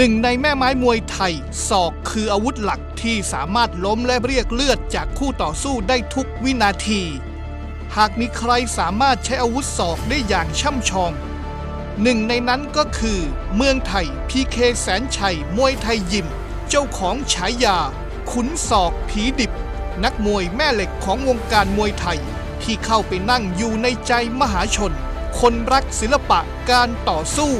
หนึ่งในแม่ไม้มวยไทย ศอกคืออาวุธหลักที่สามารถล้มและเรียกเลือดจากคู่ต่อสู้ได้ทุกวินาที หากมีใครสามารถใช้อาวุธศอกได้อย่างช่ำชอง หนึ่งในนั้นก็คือ เมืองไทยพีเคแสนชัย มวยไทยยิม เจ้าของฉายา ขุนศอกผีดิบ นักมวยแม่เหล็กของวงการมวยไทย ที่เข้าไปนั่งอยู่ในใจมหาชน คนรักศิลปะการต่อสู้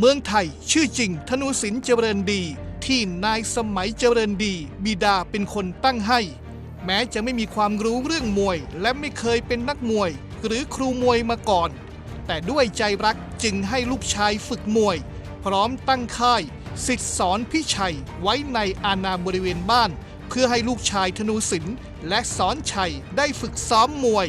เมืองไทยชื่อจริง ธนูศิลป์เจริญดี ที่นายสมัยเจริญดี บิดาเป็นคนตั้งให้ แม้จะไม่มีความรู้เรื่องมวย และไม่เคยเป็นนักมวย หรือครูมวยมาก่อน แต่ด้วยใจรักจึงให้ลูกชายฝึกมวย พร้อมตั้งค่ายสิทธิสอนพิชัยไว้ในอาณาบริเวณบ้าน เพื่อให้ลูกชายธนูศิลป์และสอนชัยได้ฝึกซ้อมมวย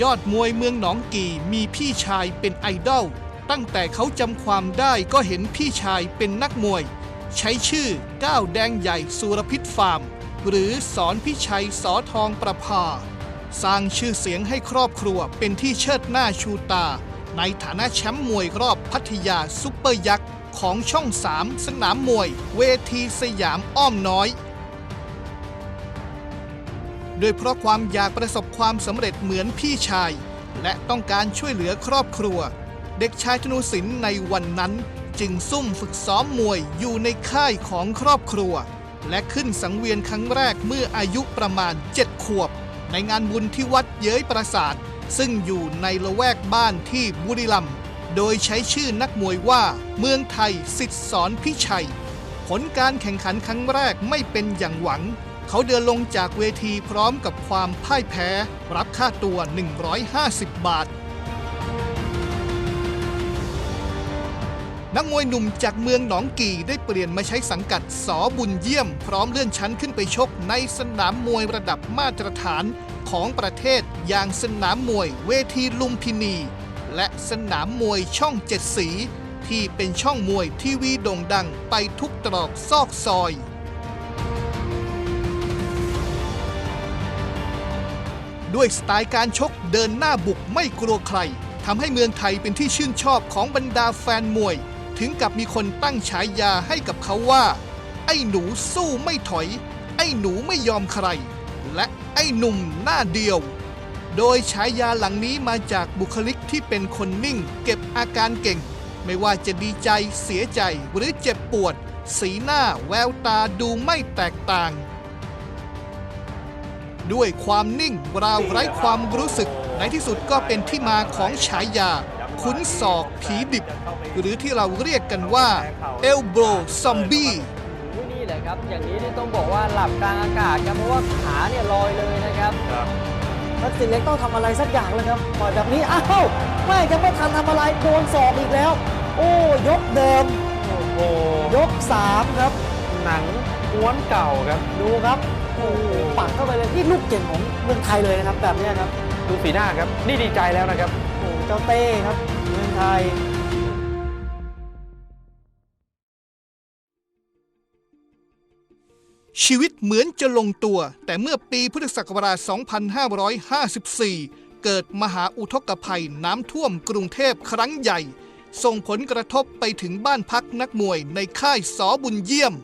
ยอดมวยเมืองหนองกี่มีพี่ชายเป็นไอดอล ตั้งแต่เขาจำความได้ก็เห็นพี่ชายเป็นนักมวย ใช้ชื่อก้าวแดงใหญ่สุรพิษฟาร์ม หรือสอนพิชัยสอทองประภา สร้างชื่อเสียงให้ครอบครัวเป็นที่เชิดหน้าชูตา ในฐานะแชมป์มวยรอบพัทยาซุปเปอร์ยักษ์ของช่องสามสนามมวย เวทีสยามอ้อมน้อย โดยเพราะความอยากประสบความสำเร็จเหมือนพี่ชาย และต้องการช่วยเหลือครอบครัว เด็กชายธนูศิลป์ในวันนั้นจึงซุ่มฝึกซ้อมมวยอยู่ในค่ายของครอบครัว และขึ้นสังเวียนครั้งแรกเมื่ออายุประมาณ7ขวบ ในงานบุญที่วัดเย้ยปราสาท ซึ่งอยู่ในละแวกบ้านที่บุรีรัมย์โดยใช้ชื่อนักมวยว่าเมืองไทยสิทธิสอนพิชัย ผลการแข่งขันครั้งแรกไม่เป็นอย่างหวัง เขาเดินลงจากเวทีพร้อมกับความพ่ายแพ้ รับค่าตัว 150 บาท นักมวยหนุ่มจากเมืองหนองกี่ได้เปลี่ยนมาใช้สังกัดสอบุญเยี่ยม พร้อมเลื่อนชั้นขึ้นไปชกในสนามมวยระดับมาตรฐานของประเทศอย่างสนามมวยเวทีลุมพินี และสนามมวยช่องเจ็ดสี ที่เป็นช่องมวยทีวีโด่งดังไปทุกตรอกซอกซอย ด้วยสไตล์การชกเดินหน้าบุกไม่กลัวใครทำให้เมืองไทยเป็นที่ชื่นชอบของบรรดาแฟนมวย ถึงกับมีคนตั้งฉายาให้กับเขาว่า ไอ้หนูสู้ไม่ถอย ไอ้หนูไม่ยอมใคร และไอ้หนุ่มหน้าเดียว โดยฉายาหลังนี้มาจากบุคลิกที่เป็นคนนิ่ง เก็บอาการเก่ง ไม่ว่าจะดีใจเสียใจหรือเจ็บปวด สีหน้าแววตาดูไม่แตกต่าง ด้วยความนิ่งราวไร้ความรู้สึก ในที่สุดก็เป็นที่มาของฉายา ขุนศอกผีดิบ หรือที่เราเรียกกันว่าเอลโบซอมบี้โอ้โหนี่แหละครับ อย่างนี้นี่ต้องบอกว่าหลับกลางอากาศครับเพราะว่าขาเนี่ยลอยเลยนะครับทักษิณเล็กต้องทำอะไรสักอย่างเลยครับปล่อยแบบนี้อ้าวไม่ยังไม่ทันทำอะไรโดนสอบอีกแล้ว โอ้ยกเดิมโอ้โหยกสามครับ หนังม้วนเก่าครับดูครับ โอ้โหปักเข้าไปเลยนี่ลูกเก่งของเมืองไทยเลยนะครับ แบบเนี้ยครับดูสีหน้าครับ นี่ดีใจแล้วนะครับ โอ้โหเจ้าเต้ครับเมืองไทยชีวิตเหมือนจะลงตัว แต่เมื่อปีพุทธศักราช 2554 เกิดมหาอุทกภัยน้ำท่วมกรุงเทพครั้งใหญ่ ส่งผลกระทบไปถึงบ้านพักนักมวยในค่ายสอบุญเยี่ยม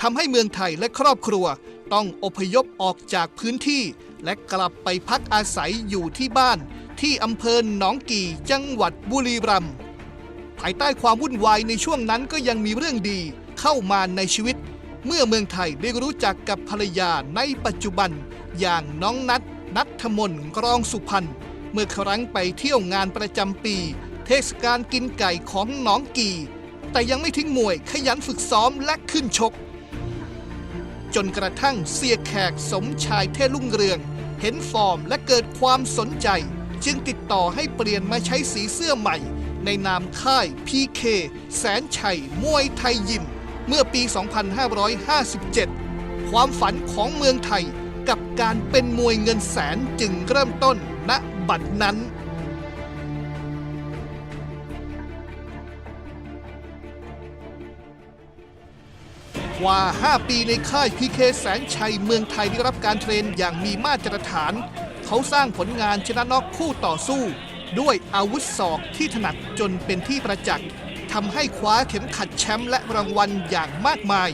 ทำให้เมืองไทยและครอบครัว ต้องอพยพออกจากพื้นที่ และกลับไปพักอาศัยอยู่ที่บ้าน ที่อำเภอหนองกี่จังหวัดบุรีรัมย์ภายใต้ความวุ่นวายในช่วงนั้นก็ยังมีเรื่องดีเข้ามาในชีวิต เมื่อเมืองไทยได้รู้จักกับภรรยาในปัจจุบัน อย่างน้องนัทนัทมนกรองสุพรรณเมื่อครั้งไปเที่ยวงานประจำปี เทศกาลกินไก่ของหนองกี แต่ยังไม่ทิ้งมวยขยันฝึกซ้อมและขึ้นชก จนกระทั่งเสียแขกสมชายเทลุ่งเรือง เห็นฟอร์มและเกิดความสนใจ จึงติดต่อให้เปลี่ยนมาใช้สีเสื้อใหม่ ในนามค่าย PK แสนชัยมวยไทยยิม เมื่อปี 2557 ความฝันของเมืองไทยกับการเป็นมวยเงินแสนจึงเริ่มต้นณบัดนั้น กว่า 5 ปีในค่ายพีเคแสนชัยเมืองไทยได้รับการเทรนอย่างมีมาตรฐาน เขาสร้างผลงานชนะน็อกคู่ต่อสู้ ด้วยอาวุธศอกที่ถนัดจนเป็นที่ประจักษ์ทำให้คว้าเข็มขัดแชมป์และรางวัลอย่างมากมาย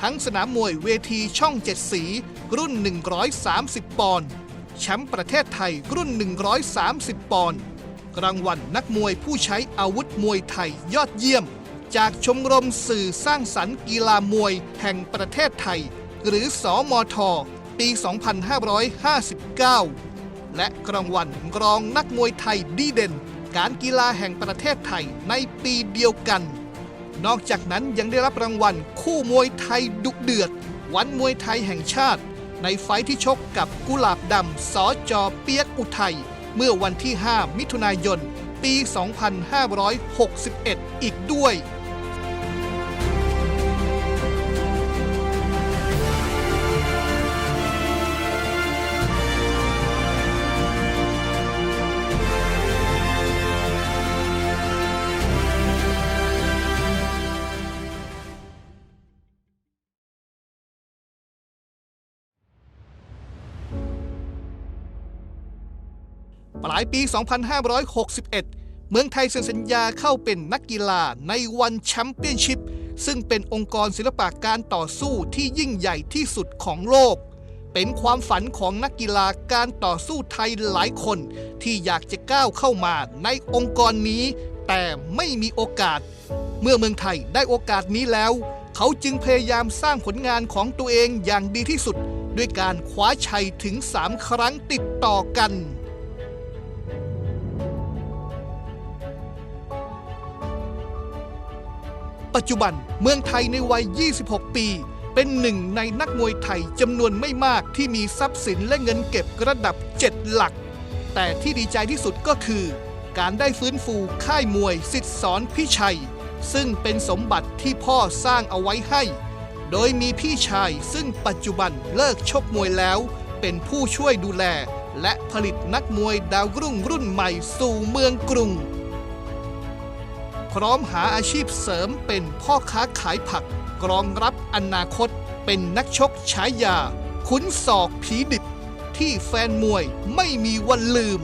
ทั้งสนามมวยเวทีช่องเจ็ดสี รุ่น 130 ปอนด์แชมป์ประเทศไทยรุ่น 130 ปอนด์รางวัลนักมวยผู้ใช้อาวุธมวยไทยยอดเยี่ยม จากชมรมสื่อสร้างสรรค์กีฬามวยแห่งประเทศไทย หรือสอมท ปี 2559 และรางวัลรองนักมวยไทยดีเด่น การกีฬาแห่งประเทศไทยในปีเดียวกัน นอกจากนั้นยังได้รับรางวัลคู่มวยไทยดุเดือด วันมวยไทยแห่งชาติ ในไฟท์ที่ชกกับกุหลาบดำสอจอเปียกอุทัยเมื่อวันที่ 5 มิถุนายนปี 2561 อีกด้วย ปลายปี 2561 เมืองไทยเซ็นสัญญาเข้าเป็นนักกีฬาในวันแชมเปี้ยนชิพซึ่งเป็นองค์กรศิลปะการต่อสู้ที่ยิ่งใหญ่ที่สุดของโลก เป็นความฝันของนักกีฬาการต่อสู้ไทยหลายคน ที่อยากจะก้าวเข้ามาในองค์กรนี้ แต่ไม่มีโอกาส เมื่อเมืองไทยได้โอกาสนี้แล้ว เขาจึงพยายามสร้างผลงานของตัวเองอย่างดีที่สุด ด้วยการคว้าชัยถึง 3 ครั้งติดต่อกัน ปัจจุบันเมืองไทยในวัย 26 ปี เป็นหนึ่งในนักมวยไทยจำนวนไม่มากที่มีทรัพย์สินและเงินเก็บระดับ 7 หลัก แต่ที่ดีใจที่สุดก็คือ การได้ฟื้นฟูค่ายมวยสิทธิสอนพี่ชัย ซึ่งเป็นสมบัติที่พ่อสร้างเอาไว้ให้ โดยมีพี่ชายซึ่งปัจจุบันเลิกชกมวยแล้ว เป็นผู้ช่วยดูแล และผลิตนักมวยดาวรุ่งรุ่นใหม่สู่เมืองกรุง พร้อมหาอาชีพเสริมเป็นพ่อค้าขายผัก กรองรับอนาคต เป็นนักชกฉายา ขุนศอกผีดิบที่แฟนมวยไม่มีวันลืม